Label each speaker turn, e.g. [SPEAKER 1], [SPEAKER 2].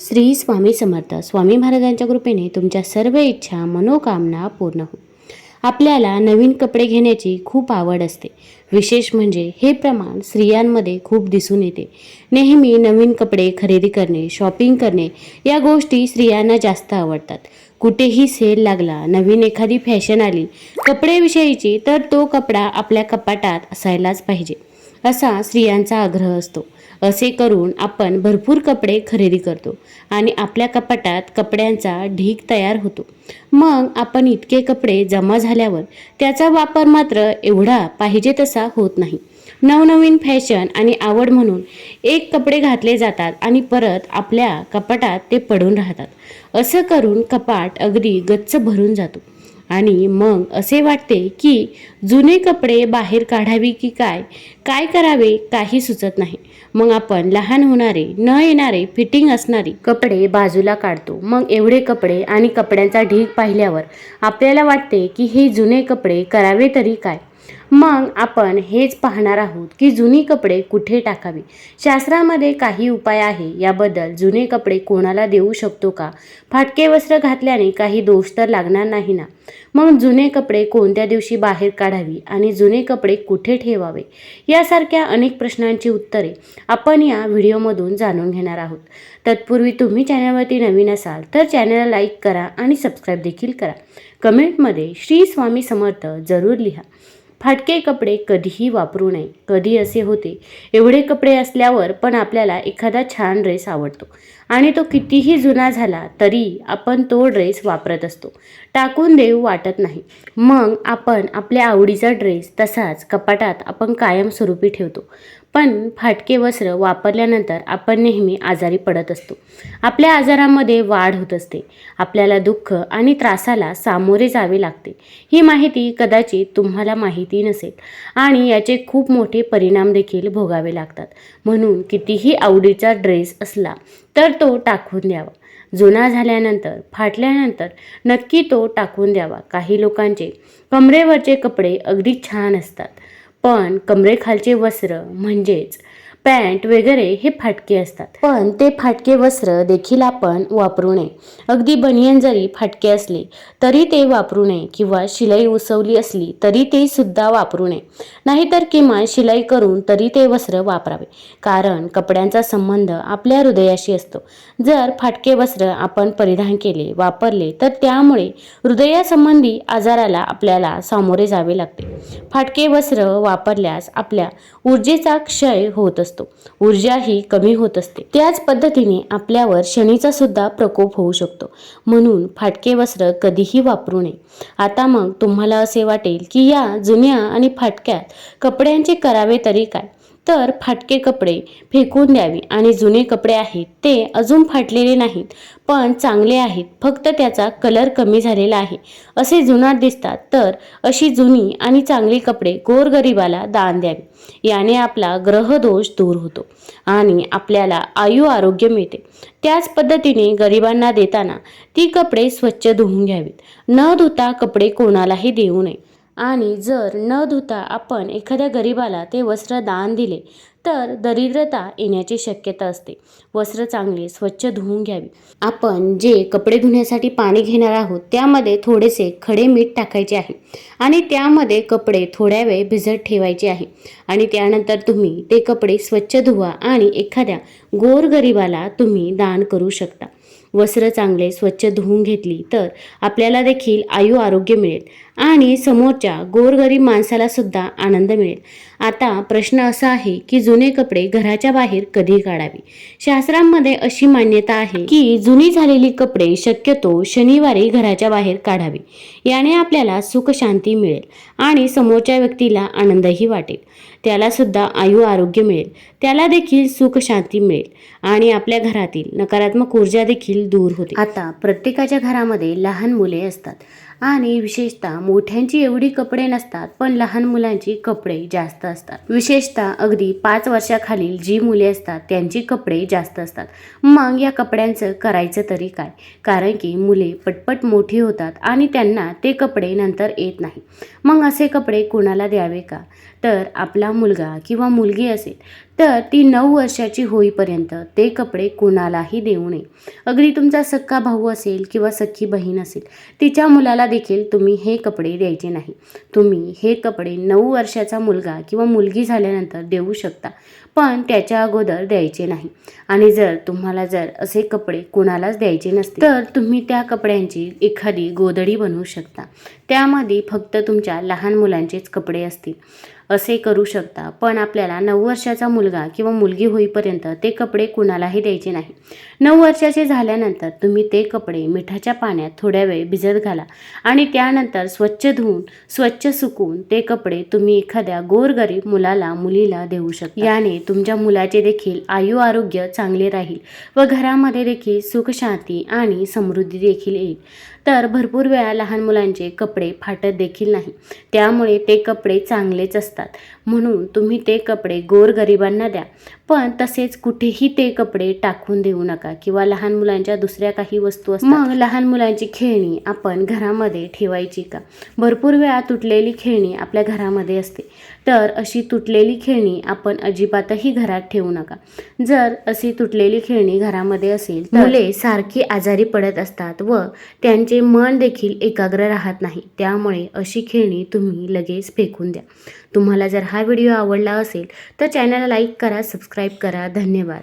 [SPEAKER 1] श्री स्वामी समर्थ. स्वामी महाराजांच्या कृपेने तुमच्या सर्व इच्छा मनोकामना पूर्ण हो आपल्याला नवीन कपडे घेण्याची खूप आवड असते. विशेष म्हणजे हे प्रमाण स्त्रियांमध्ये खूप दिसून येते. नेहमी नवीन कपडे खरेदी करणे शॉपिंग करणे या गोष्टी स्त्रियांना जास्त आवडतात. कुठेही सेल लागला नवीन एखादी फॅशन आली कपडेविषयीची तर तो कपडा आपल्या कपाटात असायलाच पाहिजे. असा स्त्रियांचा आग्रह असतो. असे करून आपण भरपूर कपडे खरेदी करतो आणि आपल्या कपाटात कपड्यांचा ढीग तयार होतो. मग आपण इतके कपडे जमा झाल्यावर त्याचा वापर मात्र एवढा पाहिजे तसा होत नाही. नवनवीन फॅशन आणि आवड म्हणून एक कपडे घातले जातात आणि परत आपल्या कपाटात ते पडून राहतात. असं करून कपाट अगदी गच्च भरून जातो. आणि मग असे वाटते की जुने कपडे बाहेर काढावी की काय? काय करावे? काही सुचत नाही. मग आपण लहान होणारे न येणारे फिटिंग असणारी कपडे बाजूला काढतो. मग एवढे कपडे आणि कपड्यांचा ढीग पाहिल्यावर आपल्याला वाटते की हे जुने कपडे करावे तरी काय? मग आपण हेच पाहणार आहोत की जुनी कपडे कुठे टाकावी? शास्त्रामध्ये काही उपाय आहे याबद्दल जुने कपडे कोणाला देऊ शकतो का? फाटके वस्त्र घातल्याने काही दोष तर लागणार नाही ना? मग जुने कपडे कोणत्या दिवशी बाहेर काढावी आणि जुने कपडे कुठे ठेवावे? यासारख्या अनेक प्रश्नांची उत्तरे आपण या व्हिडिओमधून जाणून घेणार आहोत. तत्पूर्वी तुम्ही चॅनलवरती नवीन असाल तर चॅनलला लाईक करा आणि सबस्क्राईब देखील करा. कमेंटमध्ये श्री स्वामी समर्थ जरूर लिहा. फाटके कपडे कधीही वापरू नये. कधी असे होते? एवढे कपडे असल्यावर पण आपल्याला एखादा छान ड्रेस आवडतो. आणि तो कितीही जुना झाला तरी आपण तो ड्रेस वापरत असतो. टाकून देऊ वाटत नाही. मग आपण आपल्या आवडीचा ड्रेस तसाच कपाटात आपण कायमस्वरूपी ठेवतो. पण फाटके वस्त्र वापरल्यानंतर आपण नेहमी आजारी पडत असतो. आपल्या आजारामध्ये वाढ होत असते. आपल्याला दुःख आणि त्रासाला सामोरे जावे लागते. ही माहिती कदाचित तुम्हाला माहिती नसेल आणि याचे खूप मोठे परिणाम देखील भोगावे लागतात. म्हणून कितीही आवडीचा ड्रेस असला तर तो टाकून द्यावा. जुना झाल्यानंतर फाटल्यानंतर नक्की तो टाकून द्यावा. काही लोकांचे कमरेवरचे कपडे अगदी छान असतात. पण कमरेखालचे वस्त्र म्हणजेच पॅन्ट वगैरे हे फाटके असतात. पण ते फाटके वस्त्र देखील आपण वापरू नये. अगदी बनियन जरी फाटके असले तरी ते वापरू नये किंवा शिलाई उसवली असली तरी ते सुद्धा वापरू नये. नाहीतर किमान शिलाई करून तरी ते वस्त्र वापरावे. कारण कपड्यांचा संबंध आपल्या हृदयाशी असतो. जर फाटके वस्त्र आपण परिधान केले वापरले तर त्यामुळे हृदयासंबंधी आजाराला आपल्याला सामोरे जावे लागते. फाटके वस्त्र वापरल्यास आपल्या ऊर्जेचा क्षय होत असतो. ऊर्जा ही कमी होत असते. त्याच पद्धतीने आपल्यावर शनीचा सुद्धा प्रकोप होऊ शकतो. म्हणून फाटके वस्त्र कधीही वापरू नये. आता मग तुम्हाला असे वाटेल की या जुन्या आणि फाटक्यात कपड्यांचे करावे तरी काय? तर फाटके कपडे फेकून द्यावे आणि जुने कपडे आहेत ते अजून फाटलेले नाहीत पण चांगले आहेत. फक्त त्याचा कलर कमी झालेला आहे. असे जुनाट दिसतात तर अशी जुनी आणि चांगली कपडे गोरगरिबाला दान द्यावे. याने आपला ग्रहदोष दूर होतो आणि आपल्याला आयु आरोग्य मिळते. त्याच पद्धतीने गरिबांना देताना ती कपडे स्वच्छ धुवून घ्यावीत. न धुता कपडे कोणालाही देऊ नये. आणि जर न धुता आपण एखाद्या गरिबाला ते वस्त्र दान दिले तर दरिद्रता येण्याची शक्यता असते. वस्त्र चांगले स्वच्छ धुवून घ्यावी. आपण जे कपडे धुण्यासाठी पाणी घेणार आहोत त्यामध्ये थोडेसे खडे मीठ टाकायचे आहे आणि त्यामध्ये कपडे थोड्या वेळ भिजत ठेवायचे आहे. आणि त्यानंतर तुम्ही ते कपडे स्वच्छ धुवा आणि एखाद्या गोरगरिबाला तुम्ही दान करू शकता. वस्त्र चांगले स्वच्छ धुवून घेतली तर आपल्याला देखील आयु आरोग्य मिळेल आणि समोरच्या गोरगरीब माणसाला सुद्धा आनंद मिळेल. आता प्रश्न असा आहे की जुने कपडे घराच्या बाहेर कधी काढावे? शास्त्रांमध्ये अशी मान्यता आहे की जुनी झालेली कपडे शक्यतो शनिवारी घराच्या बाहेर काढावी. याने आपल्याला सुख शांती मिळेल आणि समोरच्या व्यक्तीला आनंदही वाटेल. त्याला सुद्धा आयु आरोग्य मिळेल. त्याला देखील सुख शांती मिळेल आणि आपल्या घरातील नकारात्मक ऊर्जा देखील दूर होते. आता प्रत्येकाच्या घरामध्ये लहान मुले असतात. आणि विशेषतः मोठ्यांची एवढी कपडे नसतात पण लहान मुलांची कपडे जास्त असतात. विशेषतः अगदी पाच वर्षाखालील जी मुले असतात त्यांची कपडे जास्त असतात. मग या कपड्यांचं करायचं तरी काय? कारण की मुले पटपट मोठी होतात आणि त्यांना ते कपडे नंतर येत नाही. मग असे कपडे कोणाला द्यावे का? तर आपला मुलगा किंवा मुलगी असेल तर ती नऊ वर्षाची होईपर्यंत ते कपडे कुणालाही देऊ नये. अगदी तुमचा सक्का भाऊ असेल किंवा सख्खी बहीण असेल तिच्या मुलाला देखील तुम्ही हे कपडे द्यायचे नाही. तुम्ही हे कपडे नऊ वर्षाचा मुलगा किंवा मुलगी झाल्यानंतर देऊ शकता पण त्याच्या अगोदर द्यायचे नाही. आणि जर तुम्हाला जर असे कपडे कुणालाच द्यायचे नसतील तर तुम्ही त्या कपड्यांची एखादी गोदडी बनवू शकता. त्यामध्ये फक्त तुमच्या लहान मुलांचेच कपडे असतील. असे करू शकता. पण आपल्याला नऊ वर्षाचा मुलगा किंवा मुलगी होईपर्यंत ते कपडे कुणालाही द्यायचे नाही. नऊ वर्षाचे झाल्यानंतर तुम्ही ते कपडे मिठाच्या पाण्यात थोड्या वेळ भिजत घाला आणि त्यानंतर स्वच्छ धुवून स्वच्छ सुकवून ते कपडे तुम्ही एखाद्या गोरगरीब मुलाला मुलीला देऊ शकता. याने तुमच्या मुलाचे देखील आयु आरोग्य चांगले राहील व घरामध्ये देखील सुख शांती आणि समृद्धी देखील येईल. तर भरपूर वेळा लहान मुलांचे कपडे फाटत देखील नाही. त्यामुळे ते कपडे चांगलेच असतात. म्हणून तुम्ही ते कपडे गोरगरिबांना द्या. पण तसेच कुठेही ते कपडे टाकून देऊ नका किंवा लहान मुलांच्या दुसऱ्या काही वस्तू असतात. मग? लहान मुलांची खेळणी आपण घरामध्ये ठेवायची का? भरपूर वेळा तुटलेली खेळणी आपल्या घरामध्ये असते. तर अशी तुटलेली खेळणी आपण अजिबातही घरात ठेवू नका. जर अशी तुटलेली खेळणी घरामध्ये असेल तर मुले सारखी आजारी पडत असतात व त्यांचे मन देखील एकाग्र राहत नाही. त्यामुळे अशी खेळणी तुम्ही लगेच फेकून द्या. तुम्हाला जर हा व्हिडिओ आवडला असेल तर चॅनलला लाईक करा सबस्क्राईब करा. धन्यवाद.